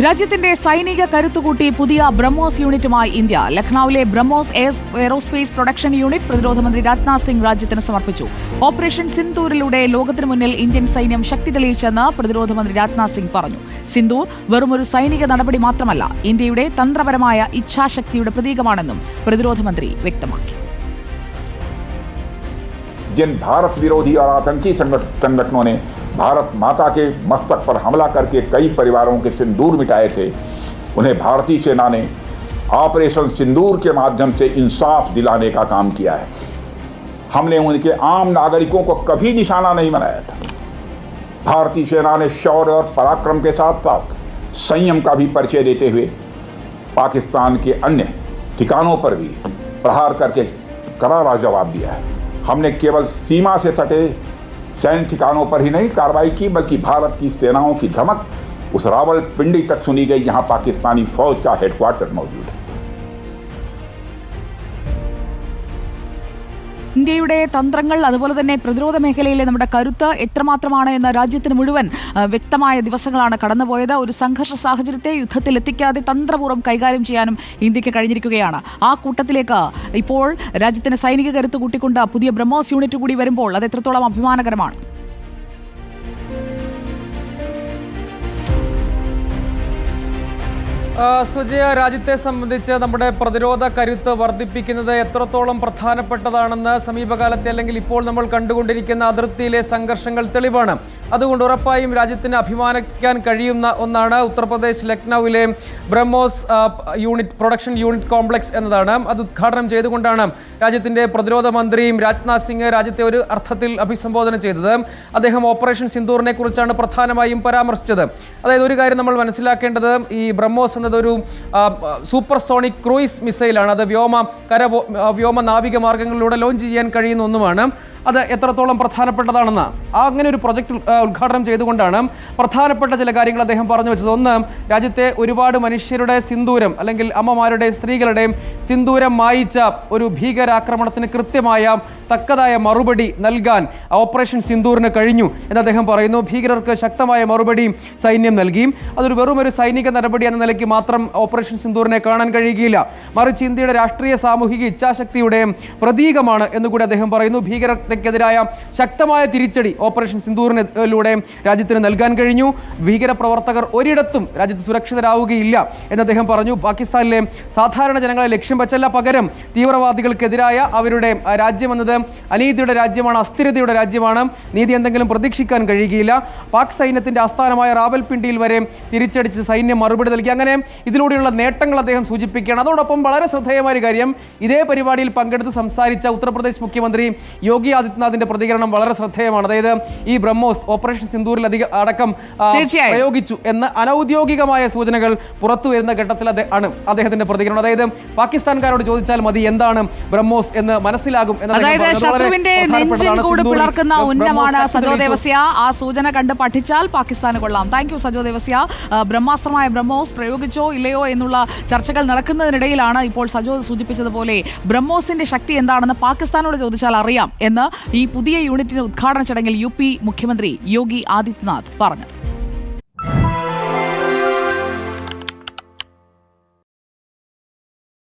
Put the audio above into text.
രാജ്യത്തിന്റെ സൈനിക കരുത്തുകൂട്ടി പുതിയ ബ്രഹ്മോസ് യൂണിറ്റുമായി India ലക്നൌവിലെ BrahMos air- aerospace production unit പ്രതിരോധ മന്ത്രി രാജ്നാഥ് സിംഗ് രാജ്യത്തിന് സമർപ്പിച്ചു ഓപ്പറേഷൻ സിന്ദൂരിലൂടെ ലോകത്തിനു മുന്നിൽ ഇന്ത്യൻ സൈന്യം ശക്തി തെളിയിച്ചെന്ന് പ്രതിരോധ മന്ത്രി രാജ്നാഥ് സിംഗ് പറഞ്ഞു സിന്ദൂർ വെറുമൊരു സൈനിക നടപടി മാത്രമല്ല ഇന്ത്യയുടെ തന്ത്രപരമായ ഇച്ഛാശക്തിയുടെ പ്രതീകമാണെന്നും പ്രതിരോധ മന്ത്രി വ്യക്തമാക്കി जिन भारत विरोधी और आतंकी संगठ- संगठनों ने भारत माता के मस्तक पर हमला करके कई परिवारों के सिंदूर मिटाए थे। उन्हें भारतीय सेना ने ऑपरेशन सिंदूर के माध्यम से इंसाफ दिलाने का काम किया है। हमने उनके आम नागरिकों को कभी निशाना नहीं बनाया था। भारतीय सेना ने शौर्य और पराक्रम के साथ साथ संयम का भी परिचय देते हुए पाकिस्तान के अन्य ठिकानों पर भी प्रहार करके करारा जवाब दिया है। हमने केवल सीमा से सटे सैन्य ठिकानों पर ही नहीं कार्रवाई की, बल्कि भारत की सेनाओं की धमक उस रावल पिंडी तक सुनी गई, जहाँ पाकिस्तानी फौज का हेडक्वार्टर मौजूद है। ഇന്ത്യയുടെ തന്ത്രങ്ങൾ അതുപോലെ തന്നെ പ്രതിരോധ മേഖലയിലെ നമ്മുടെ കരുത്ത് എത്രമാത്രമാണ് എന്ന രാജ്യത്തിന് മുഴുവൻ വ്യക്തമായ ദിവസങ്ങളാണ് കടന്നുപോയത്. ഒരു സംഘർഷ സാഹചര്യത്തെ യുദ്ധത്തിൽ എത്തിക്കാതെ തന്ത്രപൂർവം കൈകാര്യം ചെയ്യാനും ഇന്ത്യയ്ക്ക് കഴിഞ്ഞിരിക്കുകയാണ്. ആ കൂട്ടത്തിലേക്ക് ഇപ്പോൾ രാജ്യത്തിന് സൈനിക കരുത്ത് കൂട്ടിക്കൊണ്ട് പുതിയ ബ്രഹ്മോസ് യൂണിറ്റ് കൂടി വരുമ്പോൾ അത് എത്രത്തോളം അഭിമാനകരമാണ്. സുജയ രാജ്യത്തെ സംബന്ധിച്ച് നമ്മുടെ പ്രതിരോധ കരുത്ത് വർദ്ധിപ്പിക്കുന്നത് എത്രത്തോളം പ്രധാനപ്പെട്ടതാണെന്ന് സമീപകാലത്തെ അല്ലെങ്കിൽ ഇപ്പോൾ നമ്മൾ കണ്ടുകൊണ്ടിരിക്കുന്ന അതിർത്തിയിലെ സംഘർഷങ്ങൾ തെളിവാണ്. അതുകൊണ്ട് ഉറപ്പായും രാജ്യത്തിന് അഭിമാനിക്കാൻ കഴിയുന്ന ഒന്നാണ് Uttar Pradesh ലക്നൌവിലെ BrahMos unit production unit complex എന്നതാണ്. അത് ഉദ്ഘാടനം ചെയ്തുകൊണ്ടാണ് രാജ്യത്തിന്റെ പ്രതിരോധ മന്ത്രിയും രാജ്നാഥ് സിംഗ് രാജ്യത്തെ ഒരു അർത്ഥത്തിൽ അഭിസംബോധന ചെയ്തത്. അദ്ദേഹം ഓപ്പറേഷൻ സിന്ദൂറിനെ കുറിച്ചാണ് പ്രധാനമായും പരാമർശിച്ചത്. അതായത് ഒരു കാര്യം നമ്മൾ മനസ്സിലാക്കേണ്ടത് ഈ ബ്രഹ്മോസ് എന്നതൊരു ഒരു സൂപ്പർ സോണിക് ക്രൂയിസ് മിസൈലാണ് അത് വ്യോമ കര വ്യോമ നാവിക മാർഗങ്ങളിലൂടെ ലോഞ്ച് ചെയ്യാൻ കഴിയുന്ന ഒന്നുമാണ്. അത് എത്രത്തോളം പ്രധാനപ്പെട്ടതാണെന്ന്. അങ്ങനെ ഒരു പ്രൊജക്ട് ഉദ്ഘാടനം ചെയ്തുകൊണ്ടാണ് പ്രധാനപ്പെട്ട ചില കാര്യങ്ങൾ അദ്ദേഹം പറഞ്ഞു വെച്ചത്. ഒന്ന് രാജ്യത്തെ ഒരുപാട് മനുഷ്യരുടെ സിന്ദൂരം അല്ലെങ്കിൽ അമ്മമാരുടെ സ്ത്രീകളുടെയും സിന്ദൂരം മായിച്ച ഒരു ഭീകരാക്രമണത്തിന് കൃത്യമായ തക്കതായ മറുപടി നൽകാൻ ഓപ്പറേഷൻ സിന്ദൂറിന് കഴിഞ്ഞു എന്ന് അദ്ദേഹം പറയുന്നു. ഭീകരർക്ക് ശക്തമായ മറുപടി സൈന്യം നൽകി അതൊരു വെറും ഒരു സൈനിക നടപടി എന്ന നിലയ്ക്ക് മാത്രം ഓപ്പറേഷൻ സിന്ദൂറിനെ കാണാൻ കഴിയുകയില്ല. മറിച്ച് ഇന്ത്യയുടെ രാഷ്ട്രീയ സാമൂഹിക ഇച്ഛാശക്തിയുടെ പ്രതീകമാണ് എന്നുകൂടി അദ്ദേഹം പറയുന്നു. ഭീകരതയ്ക്കെതിരായ ശക്തമായ തിരിച്ചടി ഓപ്പറേഷൻ സിന്ദൂറിനിലൂടെ രാജ്യത്തിന് നൽകാൻ കഴിഞ്ഞു. ഭീകരപ്രവർത്തകർ ഒരിടത്തും രാജ്യത്ത് സുരക്ഷിതരാവുകയില്ല എന്ന് അദ്ദേഹം പറഞ്ഞു. പാകിസ്ഥാനിലെ സാധാരണ ജനങ്ങളെ ലക്ഷ്യം വച്ചല്ല പകരം തീവ്രവാദികൾക്കെതിരായ അവരുടെ രാജ്യം എന്നത് അനീതിയുടെ രാജ്യമാണ് അസ്ഥിരതയുടെ രാജ്യമാണ്. നീതി എന്തെങ്കിലും പ്രതീക്ഷിക്കാൻ കഴിയുകയില്ല. പാക് സൈന്യത്തിന്റെ ആസ്ഥാനമായ റാവൽപിണ്ടിയിൽ വരെ തിരിച്ചടിച്ച് സൈന്യം മറുപടി നൽകി. അങ്ങനെ ഇതിലൂടെയുള്ള നേട്ടങ്ങൾ അദ്ദേഹം സൂചിപ്പിക്കുകയാണ്. അതോടൊപ്പം വളരെ ശ്രദ്ധേയമായ ഒരു കാര്യം ഇതേ പരിപാടിയിൽ പങ്കെടുത്ത് സംസാരിച്ച ഉത്തർപ്രദേശ് മുഖ്യമന്ത്രി യോഗി ആദിത്യനാഥിന്റെ പ്രതികരണം വളരെ ശ്രദ്ധേയമാണ്. അതായത് ഈ ബ്രഹ്മോസ് ഓപ്പറേഷൻ സിന്ദൂരിൽ അധികം അടക്കം പ്രയോഗിച്ചു എന്ന അനൌദ്യോഗികമായ സൂചനകൾ പുറത്തു വരുന്ന ഘട്ടത്തിൽ ആണ് അദ്ദേഹത്തിന്റെ പ്രതികരണം. അതായത് പാകിസ്ഥാൻകാരോട് ചോദിച്ചാൽ മതി എന്താണ് ബ്രഹ്മോസ് എന്ന് മനസ്സിലാകും പിളർക്കുന്ന ഉന്നമാണ് സജോ ദേവസ്യ. ആ സൂചന കണ്ട് പഠിച്ചാൽ പാകിസ്ഥാന് കൊള്ളാം. Thank you Sajo Devasya. ബ്രഹ്മാസ്ത്രമായ BrahMos പ്രയോഗിച്ചോ ഇല്ലയോ എന്നുള്ള ചർച്ചകൾ നടക്കുന്നതിനിടയിലാണ് ഇപ്പോൾ സജോ സൂചിപ്പിച്ചതുപോലെ ബ്രഹ്മോസിന്റെ ശക്തി എന്താണെന്ന് പാകിസ്ഥാനോട് ചോദിച്ചാൽ അറിയാം എന്ന് ഈ പുതിയ യൂണിറ്റിന്റെ ഉദ്ഘാടന ചടങ്ങിൽ യു മുഖ്യമന്ത്രി യോഗി ആദിത്യനാഥ് പറഞ്ഞു.